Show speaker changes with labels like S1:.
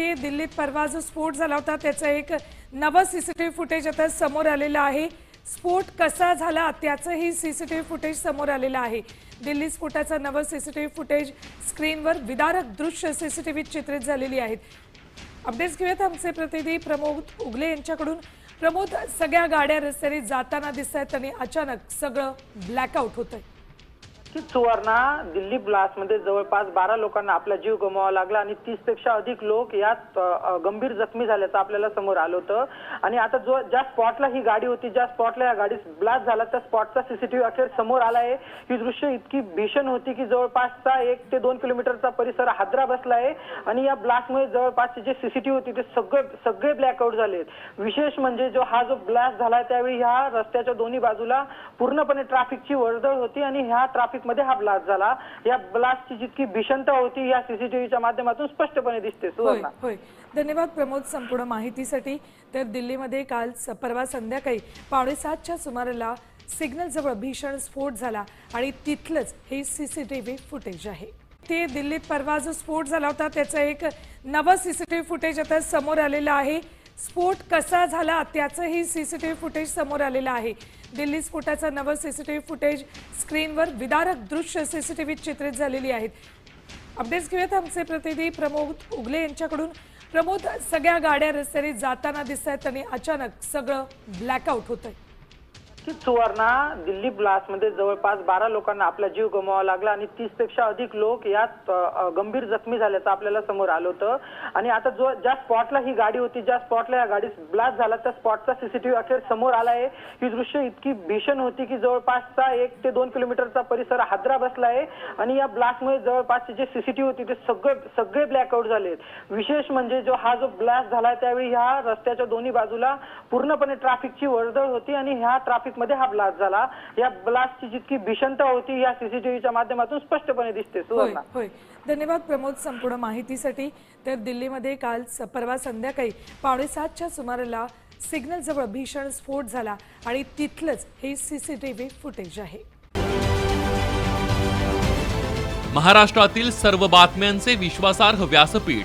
S1: ते दिल्लीत परवा जो स्फोट झाला होता. त्याचं एक नवं C C T V footage आता समोर आलेलं आहे. स्फोट कसा झाला त्याचंही C C T V footage समोर आलेलं आहे. दिल्ली स्फोटाचं नवं सीसीटीव्ही फुटेज स्क्रीनवर विदारक दृश्य सीसीटीव्हीत चित्रित झालेली आहेत. अपडेट्स घेऊयात आमचे प्रतिनिधी प्रमोद उगले यांच्याकडून. प्रमोद सगळ्या गाड्या रस्त्याने जाताना दिसत आहेत आणि अचानक सगळं ब्लॅकआउट होतंय.
S2: की सुवर्णा दिल्ली ब्लास्टमध्ये जवळपास बारा लोकांना आपला जीव गमवावा लागला आणि तीसपेक्षा अधिक लोक यात गंभीर जखमी झाल्याचं आपल्याला समोर आलं होतं. आणि आता जो ज्या स्पॉटला ही गाडी होती ज्या स्पॉटला या गाडी ब्लास्ट झाला त्या स्पॉटचा सीसीटीव्ही अखेर समोर आला आहे. ही दृश्य इतकी भीषण होती की जवळपासचा एक ते दोन किलोमीटरचा परिसर हादरा बसला आहे. आणि या ब्लास्टमुळे जवळपासचे जे सीसीटीव्ही होती ते सगळे सगळे ब्लॅकआउट झाले विशेष म्हणजे जो हा जो ब्लास्ट झाला त्यावेळी ह्या रस्त्याच्या दोन्ही बाजूला पूर्णपणे ट्रॅफिकची वर्दळ होती आणि ह्या ट्रॅफिक मध्ये हा ब्लास्ट झाला. या ब्लास्टची जितकी भीषणता होती या सीसीटीव्हीच्या माध्यमातून स्पष्टपणे दिसते.
S1: होय
S2: सुवर्णा.
S1: होय. धन्यवाद प्रमोद संपूर्ण माहितीसाठी. तर दिल्लीमध्ये काल परवा संध्याकाळी पावणे सातच्या सुमाराला सिग्नल जवळ भीषण स्फोट झाला आणि तिथलंच हे सीसीटीव्ही फुटेज आहे. ते दिल्लीत परवा जो स्फोट झाला होता त्याचं एक नवं सीसीटीव्ही फुटेज आता समोर आलेलं आहे. स्फोट कसा झाला त्याचंही C C T V footage समोर आलेलं आहे. दिल्ली स्फोटाचं नवं व्ही फुटेज स्क्रीनवर विदारक दृश्य सी सी टी व्हीत चित्रित झालेली आहेत. अपडेट्स घेऊयात आमचे प्रतिनिधी प्रमोद उगले यांच्याकडून. प्रमोद सगळ्या गाड्या रस्त्याने जाताना दिसत आहेत आणि अचानक सगळं ब्लॅकआउट होतंय.
S2: की सुवर्णा दिल्ली ब्लास्टमध्ये जवळपास बारा लोकांना आपला जीव गमवावा लागला आणि तीसपेक्षा अधिक लोक यात गंभीर जखमी झाल्याचं आपल्याला समोर आलं होतं. आणि आता जो ज्या स्पॉटला ही गाडी होती ज्या स्पॉटला या गाडी ब्लास्ट झाला त्या स्पॉटचा सीसीटीव्ही अखेर समोर आला आहे. ही दृश्य इतकी भीषण होती की जवळपासचा एक ते दोन किलोमीटरचा परिसर हादरा बसला आहे आणि या ब्लास्टमुळे जवळपासचे जे सीसीटीव्ही होती ते सगळे सगळे ब्लॅकआउट झाले विशेष म्हणजे जो हा जो ब्लास्ट झाला त्यावेळी ह्या रस्त्याच्या दोन्ही बाजूला पूर्णपणे ट्रॅफिकची वर्दळ होती आणि ह्या ट्रॅफिक मध्ये हा ब्लास्ट झाला. या ब्लास्टची जितकी भीषणता होती या सीसीटीव्हीच्या माध्यमातून स्पष्टपणे दिसते. सुवर्णा.
S1: होय. धन्यवाद प्रमोद संपूर्ण माहितीसाठी. तर दिल्लीमध्ये काल स- परवा संध्याकाळी पावणे सातच्या सुमाराला सिग्नल जवळ भीषण स्फोट झाला आणि तिथलंच हे सीसीटीव्ही फुटेज आहे.
S3: महाराष्ट्रातील सर्व बातम्यांचे विश्वासार्ह व्यासपीठ.